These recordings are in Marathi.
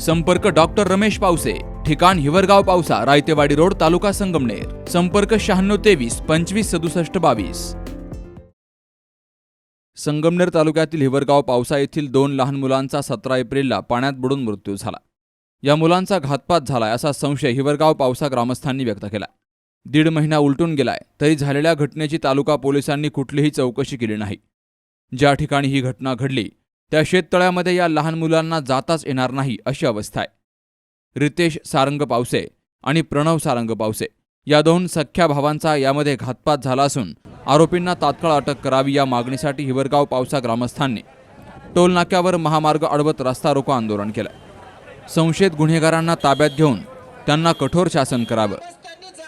संपर्क डॉक्टर रमेश पावसे ठिकाण हिवरगाव पावसा रायतेवाडी रोड तालुका संगमनेर. संपर्क शहाण्णव तेवीस पंचवीस सदुसष्ट बावीस. संगमनेर तालुक्यातील हिवरगाव पावसा येथील दोन लहान मुलांचा सतरा एप्रिलला पाण्यात बुडून मृत्यू झाला. या मुलांचा घातपात झालाय असा संशय हिवरगाव पावसा ग्रामस्थांनी व्यक्त केला. दीड महिना उलटून गेलाय तरी झालेल्या घटनेची तालुका पोलिसांनी कुठलीही चौकशी केली नाही. ज्या ठिकाणी ही घटना घडली त्या शेततळ्यामध्ये या लहान मुलांना जाताच येणार नाही अशी अवस्था आहे. रितेश सारंग पावसे आणि प्रणव सारंग पावसे या दोन सख्या भावांचा यामध्ये घातपात झाला असून आरोपींना तात्काळ अटक करावी या मागणीसाठी हिवरगाव पावसा ग्रामस्थांनी टोल नाक्यावर महामार्ग अडवत रस्ता रोको आंदोलन केलं. संशयित गुन्हेगारांना ताब्यात घेऊन त्यांना कठोर शासन करावं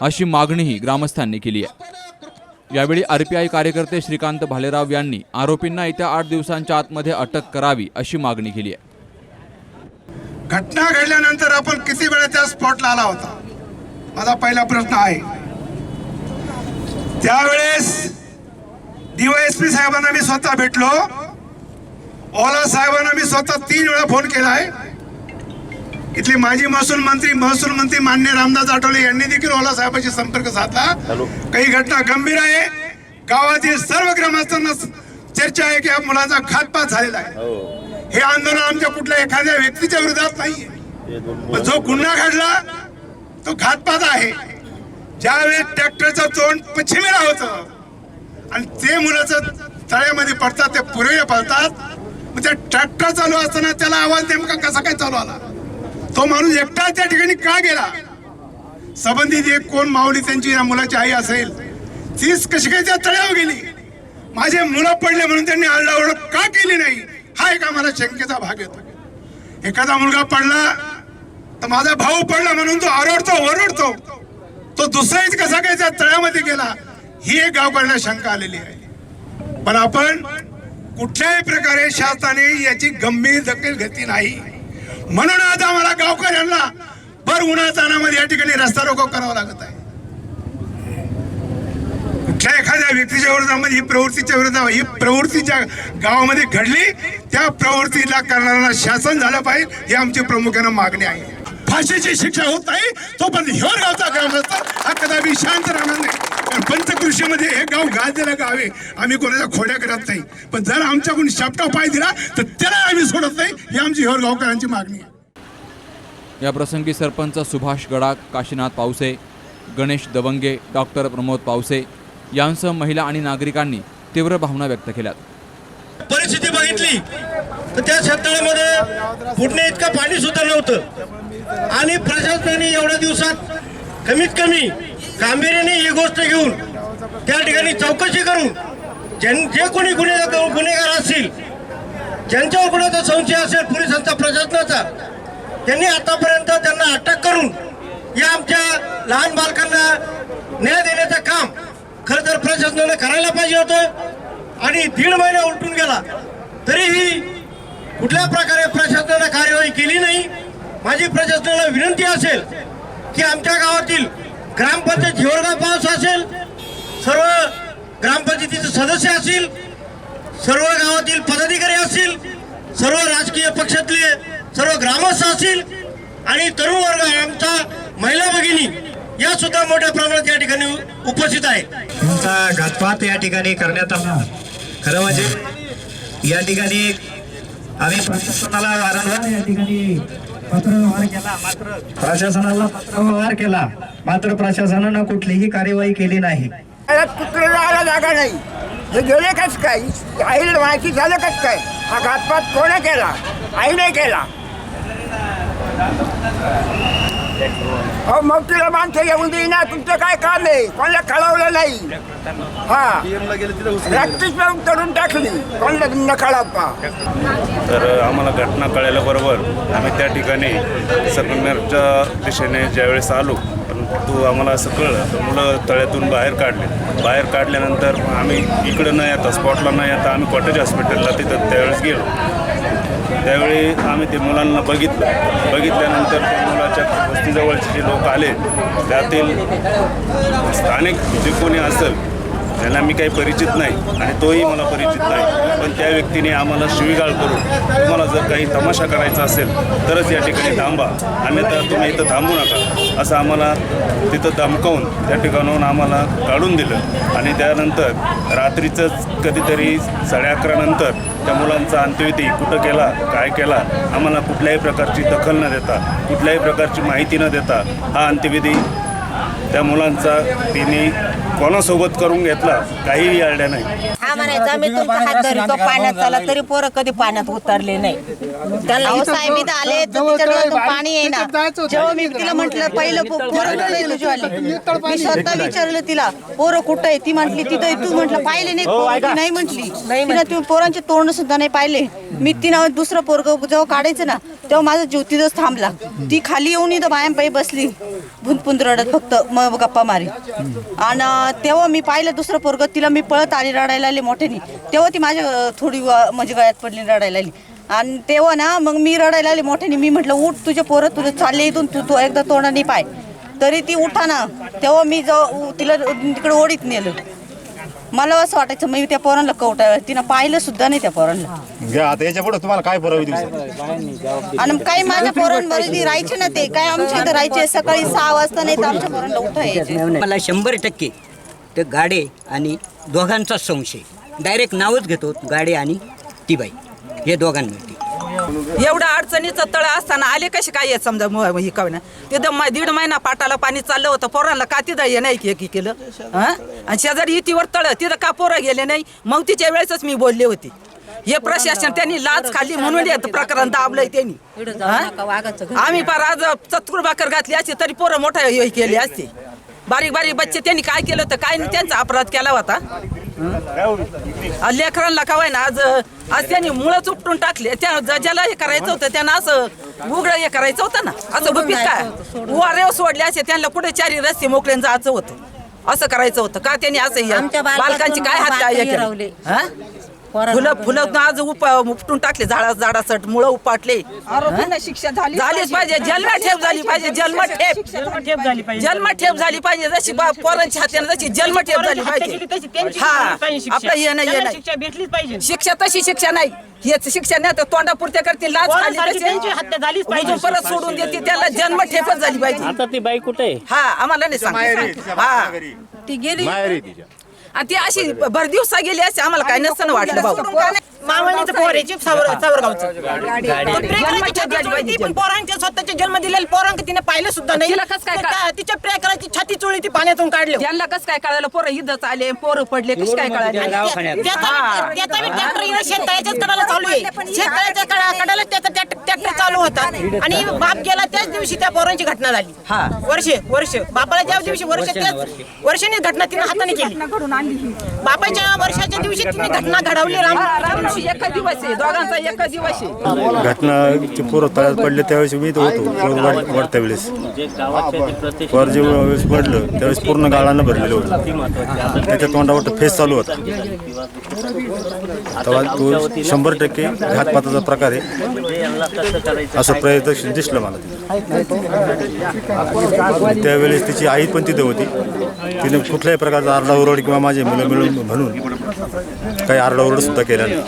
अशी मागणीही ग्रामस्थांनी केली आहे. यावेळी आरपीआय कार्यकर्ते श्रीकांत भालेराव यांनी आरोपींना येत्या आठ दिवसांच्या आतमध्ये अटक करावी अशी मागणी केली आहे. घटना घडल्यानंतर आपण किती वेळा त्या स्पॉटला आला होता? माझा पहिला प्रश्न आहे. त्यावेळेस डीवायएसपी साहेबांना मी स्वतः भेटलो. ओला साहेबांना मी स्वतः तीन वेळा फोन केला आहे इथले माजी महसूल मंत्री महसूल मंत्री मान्य रामदास आठवले यांनी देखील ओला साहेबांशी संपर्क साधला. काही घटना गंभीर आहे. गावातील सर्व ग्रामस्थांना चर्चा आहे की या मुलाचा घातपात झालेला आहे. हे. आंदोलन आमच्या कुठल्या एखाद्या व्यक्तीच्या विरोधात नाही पण जो गुन्हा घडला तो घातपात आहे. ज्यावेळेस ट्रॅक्टरचं तोंड पश्चिमेला होतं आणि ते मुलाचं तळ्यामध्ये पडतात ते पूर्वेला पडतात मग ते ट्रॅक्टर चालू असताना त्याला आवाज नेमका कसा काय चालू आला? तो माणूस एकटा त्या ठिकाणी का गेला? संबंधित एक कोण माऊली त्यांची या मुलाची आई असेल तीच कशी काय त्या तळ्यावर गेली? माझे मुलं पडले म्हणून त्यांनी आरडाओरड का केली नाही? हा एक आम्हाला शंकेचा भाग येतो. एखादा मुलगा पडला तर माझा भाऊ पडला म्हणून तो आरडतो ओरडतो. तो दुसराच कसा काय त्या तळ्यामध्ये गेला? ही एक गावकऱ्यांना शंका आलेली आहे. पण आपण कुठल्याही प्रकारे शासनाने याची गंभीर दखल घेतली नाही. म्हणून आज आम्हाला गावकऱ्यांना भर उन्हातानामध्ये या ठिकाणी रस्ता रोको करावा लागत आहे. कुठल्या एखाद्या व्यक्तीच्या विरोधामध्ये म्हणजे ही प्रवृत्तीच्या विरोधात ही प्रवृत्तीच्या गावामध्ये घडली त्या प्रवृत्तीला करणाऱ्यांना शासन झालं पाहिजे ही आमची प्रामुख्यानं मागणी आहे. फाशीची शिक्षा होत नाही. तो पण ह्योर गावचा ग्रामस्थ हा कदापि शांत राहणार नाही. पंचकृषीमध्ये हे गाव गाजलेलं गाव आहे. आम्ही कोणाच्या खोड्या करत नाही. पण जर आमच्याकडून शापटा पाय दिला तर त्याला आम्ही सोडत नाही. ही आमची ह्योर गावकऱ्यांची मागणी आहे. या प्रसंगी सरपंच सुभाष गडाख काशीनाथ पावसे गणेश दवंगे डॉक्टर प्रमोद पावसे यांसह महिला आणि नागरिकांनी तीव्र भावना व्यक्त केल्यात. परिस्थिती बघितली तर त्या शेततळ्यामध्ये फुटणे इतकं पाणी सुद्धा नव्हतं. आणि प्रशासनाने एवढ्या दिवसात कमीत कमी गांभीर्याने ही गोष्ट घेऊन त्या ठिकाणी चौकशी करून ज्यां जे कोणी गुन्हेगार गुन्हेगार असतील ज्यांच्यावर गुन्ह्याचा संशय असेल पोलिसांचा प्रशासनाचा त्यांनी आतापर्यंत त्यांना अटक करून या आमच्या लहान बालकांना न्याय देण्याचं काम खरं तर प्रशासनाने करायला पाहिजे होतं आणि दीड महिना उलटून गेला. तरीही कुठल्या प्रकारे प्रशासनाने कार्यवाही केली नाही माझी प्रशासनाला विनंती असेल की आमच्या गावातील ग्रामपंचायत हिवरगाव पाऊस असेल सर्व ग्रामपंचायतीचे सदस्य असतील सर्व गावातील पदाधिकारी असतील सर्व राजकीय पक्षातले सर्व ग्रामस्थ असतील आणि तरुण वर्ग आमचा महिला भगिनी या सुद्धा मोठ्या प्रमाणात या ठिकाणी उपस्थित आहे तुमचा घातपात या ठिकाणी करण्यात आला. खरं म्हणजे या ठिकाणी आम्ही प्रशासनाला वारंवार या ठिकाणी पत्रव्यवहार केला मात्र प्रशासनाला पत्रव्यवहार केला. मात्र प्रशासनानं कुठलीही कार्यवाही केली नाही. त्याला जागा नाही. हे गेले कस काय? आईला माहिती झालं कस काय? हा घातपात कोणी केला? आईने केला. हो मग तिला माणसं येऊन देईना तुमचं काय काम आहे? कोणाला कळवलं नाही. हा. प्रॅक्टिस करून टाकली. कोणाला न कळवता? तर आम्हाला घटना कळल्याबरोबर आम्ही त्या ठिकाणी संगमनेरच्या दिशेने ज्यावेळेस आलो परंतु आम्हाला असं कळलं. तर मुलं तळ्यातून बाहेर काढले. बाहेर काढल्यानंतर आम्ही इकडं न येता स्पॉटला न येता आम्ही कॉटेज हॉस्पिटलला तिथं त्यावेळेस गेलो. त्यावेळी आम्ही ते मुलांना बघितलं. बघितल्यानंतर त्या मुलाच्या वस्तीजवळचे जे लोक आले त्यातील स्थानिक जे कोणी असेल त्यांना मी काही परिचित नाही आणि तोही मला परिचित नाही पण त्या व्यक्तीने आम्हाला शिवीगाळ करून तुम्हाला जर काही तमाशा करायचा असेल तरच या ठिकाणी थांबा. अन्यथा तुम्ही इथं थांबू नका. असं आम्हाला तिथं धमकावून त्या ठिकाणाहून आम्हाला काढून दिलं. आणि त्यानंतर रात्रीचंच कधीतरी साडे अकरानंतर त्या मुलांचा अंत्यविधी कुठं केला काय केला आम्हाला कुठल्याही प्रकारची दखल न देता कुठल्याही प्रकारची माहिती न देता हा अंत्यविधी त्या मुलांचा तिने कोणासोबत करून घेतला काहीही आयडिया नाही. हा म्हणायचा मी तुमचा हात धरतो पाण्यात चाला तरी पोरं कधी पाण्यात उतरले नाही. त्याला अहो साहेब मी तर आले तर तिच्या डोळ्यातून पाणी येईना. जेव्हा मी तिला म्हटलं पहिलं पो- पोरं कुठे आहे तुझीवाली मी स्वतः विचारलं तिला पोरं कुठं आहे? ती म्हटली तिथं आहे. तू म्हटलं पाहिले नाही पोरं ती नाही म्हटली. तिला तुम्ही पोरांचे तोंड सुद्धा नाही पाहिले. मी तिनं दुसरं पोरग जेव्हा काढायचं ना तेव्हा माझा जीव थांबला. ती खाली येऊन इथं बायांपायी बसली. भुंतपुंत रडत फक्त मग गप्पा मारी. आणि तेव्हा मी पाहिलं दुसरं पोरग तिला मी पळत आली रडायला आली मोठ्याने. तेव्हा ती माझ्या थोडी व- म्हणजे गळ्यात पडली रडायला आली आणि तेव्हा ना मग मी रडायला आली मोठ्याने. मी म्हटलं उठ तुझे पोरं तुझे चालले इथून. तू तू एकदा तोंडाने पाय. तरी ती उठा ना तेव्हा मी जाऊ तिला तिकडे ओढीत नेलं. मला असं वाटायचं मी त्या पोरांना कवटा तिनं पाहिलं सुद्धा नाही त्या पोरांना. घ्या आता याच्यापुढे तुम्हाला काय पुरावे आणि काही माझ्या पोरांवर राहायचे ना ते काय आमच्या इथं राहायचे सकाळी सहा वाजता नाही तर आमच्या पोरांना उठायचे. मला शंभर टक्के ते गाडे आणि दोघांचा संशय. डायरेक्ट नावच घेतो गाडे आणि ती बाई. हे दोघांवरती. एवढं अडचणीचं तळ असताना आले कसे काय येत समजा मु- हे ना तिथं दीड महिना पाटाला पाणी चाललं होतं पोरांना का तिथं हे नाही की- की केलं? हं? आणि शेजारी इतीवर तळ तिथं का पोरं गेले नाही? मग तिच्या वेळेसच मी बोलले होते. हे प्रशासन त्यांनी लाच खाल्ली म्हणून हे प्रकरण दाबलंय त्यांनी? आम्ही पार आज चतुर भाकर घातली असती तरी पोरं मोठा हे केली असती. बारीक बारीक बच्चे त्यांनी काय केलं होतं? काय नाही त्यांचा अपराध केला होता. लेकरांना का ना आज आज त्यांनी मुळच उपटून टाकले. त्या ज- ज्याला हे करायचं होतं त्यांना असं उघड हे करायचं होतं ना. असं गुपित काय वारेव सोडले असे त्यांना कुठे चारी रस्ते मोकळे जायचं होतं. असं करायचं होतं. का त्यांनी असं बालकाचं काय बालकं हत्या? फुलं फुलं आज उप उपटून टाकले झाडा झाडासट मुळं उपाटले. शिक्षा झाली झालीच पाहिजे. जन्म ठेप झाली पाहिजे. जन्म ठेप. झाली पाहिजे. जन्म ठेप झाली पाहिजे. जशी बा- पोरांची हात्याने जशी जन्म ठेप झाली पाहिजे. हा आपलं हे नाही हे. नाही शिक्षा. भेटलीच पाहिजे. शिक्षा तशी शिक्षा नाही. हेच शिक्षा नाही तर तोंडापुरत्या करतील. लाच खाली पोरांसारखी तशी. त्यांची हत्या झालीच पाहिजे. उजून परत सोडून देते त्याला जन्म ठेपच झाली पाहिजे. आता ती बाई कुठे आहे? हा आम्हाला नाही सांग हा. ती गेली. माहेरी तिच्या. आणि ती अशी भर दिवसा गेली असे आम्हाला काय नसतं वाटलं भाऊ मावळणीचं पोर आहे चिप सावर सावरगावचं. पण पोरांच्या स्वतःचे जन्म दिलेले पोरांक तिने पाहिलं सुद्धा नाही. तिला कसं काय त्या- तिच्या प्रेकराची छाती चोळी ती पाण्यातून काढली. त्यांना कसं काय कळालं? पोरं इथंच आले पोरं पडले कसं काय कळाले? हा. ट्रॅक्टर शेततळ्याच्याच कडाला चालू आहे. शेततळ्याच्या कडा- कडाला त्याचा ट्रॅक्टर चालू होता. आणि बाप गेला त्याच दिवशी त्या पोरांची घटना झाली. हा. वर्षे वर्ष. बापाला ज्या दिवशी वर्ष त्याच वर्षाने घटना तिने हाताने केली. बापाच्या वर्षाच्या दिवशी तिने घटना घडवली राम घटना दिवस आहे दोघांचा दिवस आहे तळ्यात पडले त्यावेळेस मी इथं होतो वाढ- वाढत्या वेळेस. वर जे वेळेस पडलं त्यावेळेस पूर्ण गाळानं भरलेलं होतं. त्याच्या तोंडावर फेस चालू होता. तेव्हा तो शंभर टक्के घातपाताचा प्रकार आहे. असं प्रयत्न दिसलं मला. त्यावेळेस तिची आई पण तिथे होती. तिने कुठल्याही प्रकारचा आरडाओरड किंवा माझे मुलं मिळून म्हणून काही आरडाओरड सुद्धा केला नाही.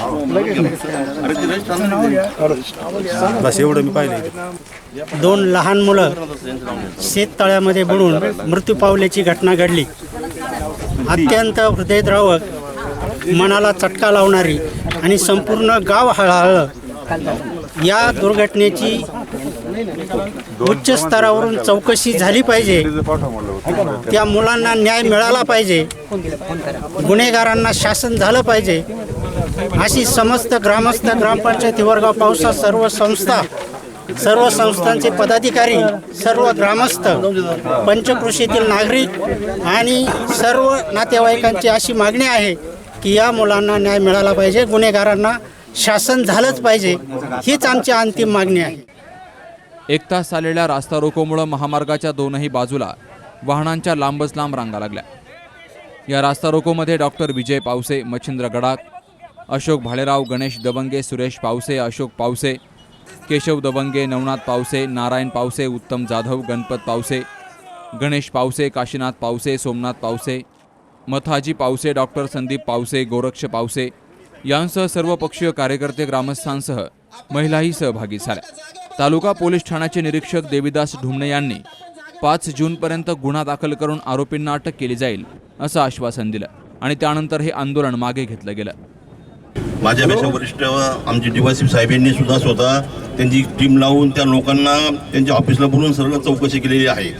बस एवढं मी पाहिलं दोन लहान मुलं शेततळ्यामध्ये बुडून मृत्यू पावल्याची घटना घडली. अत्यंत हृदयद्रावक मनाला चटका लावणारी आणि संपूर्ण गाव हळहळलं या दुर्घटनेची उच्च स्तरावरून चौकशी झाली पाहिजे. त्या मुलांना न्याय मिळाला पाहिजे. गुन्हेगारांना शासन झालं पाहिजे. अशी समस्त ग्रामस्थ ग्रामपंचायती हिवरगाव पावसा सर्व संस्था सर्व संस्थांचे पदाधिकारी सर्व ग्रामस्थ पंचकृषीतील नागरिक आणि सर्व नातेवाईकांची अशी मागणी आहे की या मुलांना न्याय मिळाला पाहिजे गुन्हेगारांना शासन झालंच पाहिजे हीच आमची अंतिम मागणी आहे. एक तास झालेल्या रास्ता रोकोमुळं महामार्गाच्या दोनही बाजूला वाहनांच्या लांबच लांब रांगा लागल्या. या रास्ता रोकोमध्ये डॉक्टर विजय पावसे मच्छिंद्र गडाख अशोक भालेराव गणेश दबंगे सुरेश पावसे अशोक पावसे केशव दबंगे नवनाथ पावसे नारायण पावसे उत्तम जाधव गणपत पावसे गणेश पावसे काशीनाथ पावसे सोमनाथ पावसे मथाजी पावसे डॉक्टर संदीप पावसे गोरक्ष पावसे यांसह सर्व पक्षीय कार्यकर्ते ग्रामस्थांसह महिलाही सहभागी झाल्या. तालुका पोलीस ठाण्याचे निरीक्षक देविदास ढुमणे यांनी पाच जूनपर्यंत गुन्हा दाखल करून आरोपींना अटक केली जाईल असं आश्वासन दिलं आणि त्यानंतर हे आंदोलन मागे घेतलं गेलं. माझ्यापेक्षा वरिष्ठ आमचे डीवायसी साहेबांनी सुद्धा स्वतः त्यांची टीम लावून त्या लोकांना त्यांच्या ऑफिसला बोलून सर्व चौकशी केलेली आहे.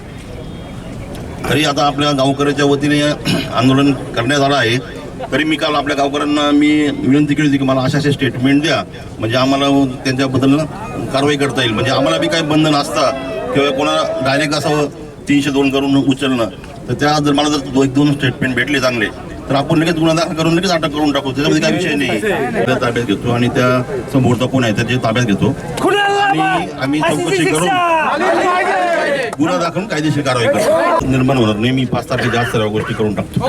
तरी आता आपल्या गावकऱ्याच्या वतीने आंदोलन करण्यात आलं आहे. तरी मी काल आपल्या गावकऱ्यांना मी विनंती केली होती की मला अशा अशा स्टेटमेंट द्या. म्हणजे आम्हाला त्यांच्याबद्दल कारवाई करता येईल. म्हणजे आम्हाला बी काही बंधन असता किंवा कोणाला डायरेक्ट असं तीनशे दोन करून उचलणं. तर त्या जर मला जर एक दोन स्टेटमेंट भेटले चांगले. तर आपण लगेच गुन्हा दाखल करून लगेच अटक करून टाकू. त्याच्यामध्ये काही विषय नाही. त्या ताब्यात घेतो आणि त्या समोरचा कोण आहे त्याच्या ताब्यात घेतो. आणि आम्ही चौकशी करून गुन्हा दाखल कायदेशीर कारवाई करतो निर्माण होणार नाही. मी पाच तारखेच्या आज सर्व गोष्टी करून टाकतो.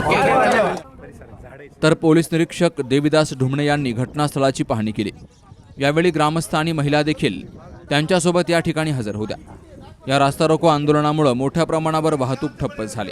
तर पोलीस निरीक्षक देविदास ढुमणे यांनी घटनास्थळाची पाहणी केली. यावेळी ग्रामस्थ आणि महिला देखील त्यांच्यासोबत या ठिकाणी हजर होत्या. या रास्ता रोको आंदोलनामुळे मोठ्या प्रमाणावर वाहतूक ठप्प झाली.